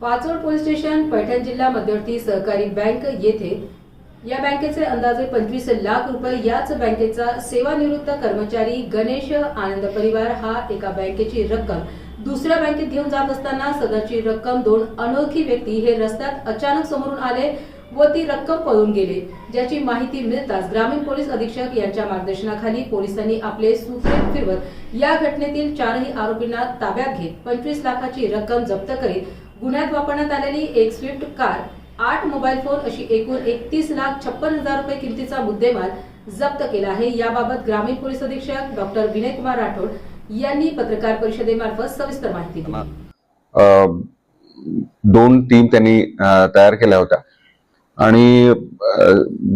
Pachod police station Paithan जिल्हा मध्यवर्ती सहकारी बँक येथे या बँकेचे अंदाजे पंचवीस लाख रुपये याच बँकेचा सेवानिवृत्त कर्मचारी गणेश आनंद परिवार हा एका बँकेची रक्कम. दुसऱ्या बँकेत घेऊन जात असताना सदरची रक्कम दोन अनोळखी व्यक्ती हे रस्त्यात अचानक समोरून आले व ती रक्कम पळून गेले. ज्याची माहिती मिळताच ग्रामीण पोलीस अधीक्षक यांच्या मार्गदर्शनाखाली पोलिसांनी आपले सूत्रे फिरवत या घटनेतील चारही आरोपींना ताब्यात घेत पंचवीस लाखाची रक्कम जप्त करीत गुन्ह्यात वापरण्यात आलेली एक स्विफ्ट कार आठ मोबाईल फोन अशी एकूण एकतीस लाख छप्पन हजार रुपये किमतीचा मुद्देमाल जप्त केला आहे. याबाबत ग्रामीण पोलीस अधीक्षक डॉक्टर विनय कुमार राठोड यांनी पत्रकार परिषदेमार्फत सविस्तर माहिती दिली. दोन टीम त्यांनी तयार केल्या होत्या. आणि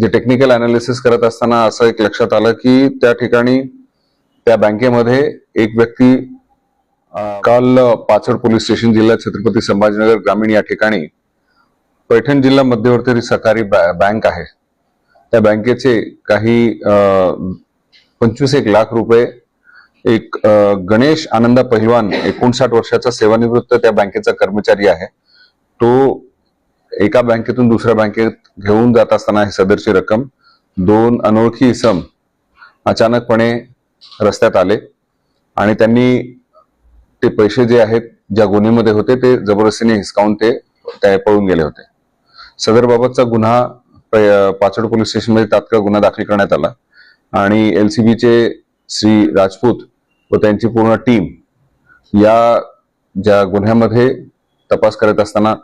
जे टेक्निकल अनालिसिस करत असताना असं एक लक्षात आलं की त्या ठिकाणी त्या बँकेमध्ये एक व्यक्ती काल पाचड पोलीस स्टेशन जिल्हा छत्रपती संभाजीनगर ग्रामीण या ठिकाणी पैठण जिल्हा मध्यवर्ती सहकारी बॅ- बँक आहे. त्या बँकेचे काही पंचवीस एक लाख रुपये एक गणेश आनंदा पहिलवान एकोणसाठ वर्षाचा सेवानिवृत्त त्या बँकेचा कर्मचारी आहे. तो एका बँकेतून दुसऱ्या बँकेत घेऊन जात असताना ही सदरची रक्कम दोन अनोळखी इसम अचानकपणे रस्त्यात आले आणि त्यांनी ते पैसे जे आहेत ज्या गुन्ह्यामध्ये होते ते जबरदस्तीने हिसकावून ते पळून गेले होते. सदर बाबतचा गुन्हा प- पाचड पोलीस स्टेशनमध्ये तात्काळ गुन्हा दाखल करण्यात आला. आणि एलसीबीचे श्री राजपूत व त्यांची पूर्ण टीम या ज्या गुन्ह्यामध्ये तपास करत असताना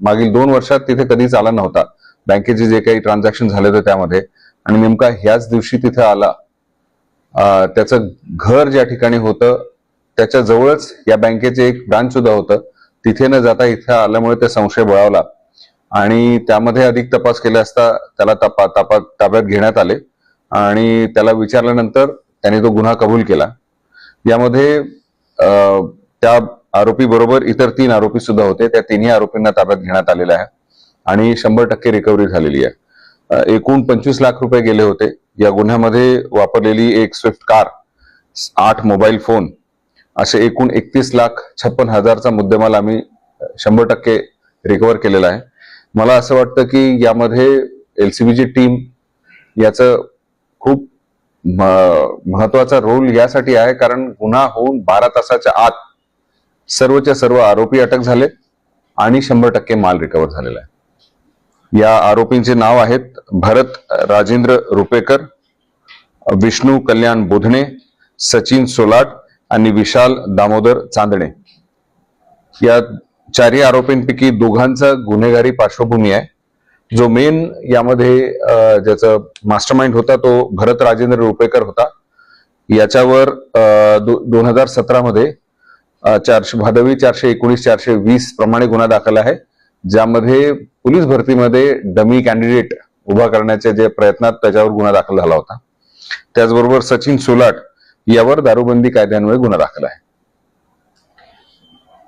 मागील दोन वर्षात तिथे कधीच आला नव्हता. बँकेचे जे काही ट्रान्झॅक्शन झाले होते त्यामध्ये. आणि नेमका ह्याच दिवशी तिथे आला. त्याचं घर ज्या ठिकाणी होतं त्याच्या जवळच या बँकेचे एक ब्रांच सुद्धा होतं. तिथे न जाता इथे आल्यामुळे ते संशय बळावला आणि त्यामध्ये अधिक तपास केला असता त्याला तपा तपा ताब्यात घेण्यात आले. आणि त्याला विचारल्यानंतर त्याने तो गुन्हा कबूल केला. यामध्ये त्या आरोपी बरोबर इतर तीन आरोपी सुद्धा होते. त्या तिन्ही आरोपींना ताब्यात घेण्यात आलेला आहे आणि शंभर टक्के रिकव्हरी झालेली आहे. एकूण पंचवीस लाख रुपये गेले होते. या गुन्ह्यामध्ये वापरलेली एक स्विफ्ट कार आठ मोबाईल फोन असे एकूण एकतीस लाख छप्पन हजारचा मुद्देमाल आम्ही शंभर टक्के रिकव्हर केलेला आहे. मला असं वाटतं की यामध्ये एल सी बीची टीम याचं खूप म- महत्त्वाचा रोल यासाठी आहे. कारण गुन्हा होऊन बारा तासाच्या आत सर्वच्या सर्व आरोपी अटक झाले आणि शंभर टक्के माल रिकव्हर झालेला आहे. या आरोपींचे नाव आहेत भरत राजेंद्र रुपेकर विष्णू कल्याण बुधने सचिन सोलाट आणि विशाल दामोदर चांदणे. या चारही आरोपींपैकी दोघांचा गुन्हेगारी पार्श्वभूमी आहे. जो मेन यामध्ये अ, ज्याचा मास्टरमाइंड होता तो भरत राजेंद्र रुपेकर होता. याच्यावर दोन हजार सतरामध्ये चारशे भादवी चारशे एकोणीस चारशे वीस प्रमाणे गुन्हा दाखल आहे. ज्यामध्ये पोलीस भरतीमध्ये डमी कॅन्डिडेट उभा करण्याच्या जे प्रयत्नात त्याच्यावर गुन्हा दाखल झाला होता. त्याचबरोबर सचिन सोलाट यावर दारूबंदी कायद्यान्वये गुन्हा दाखल आहे.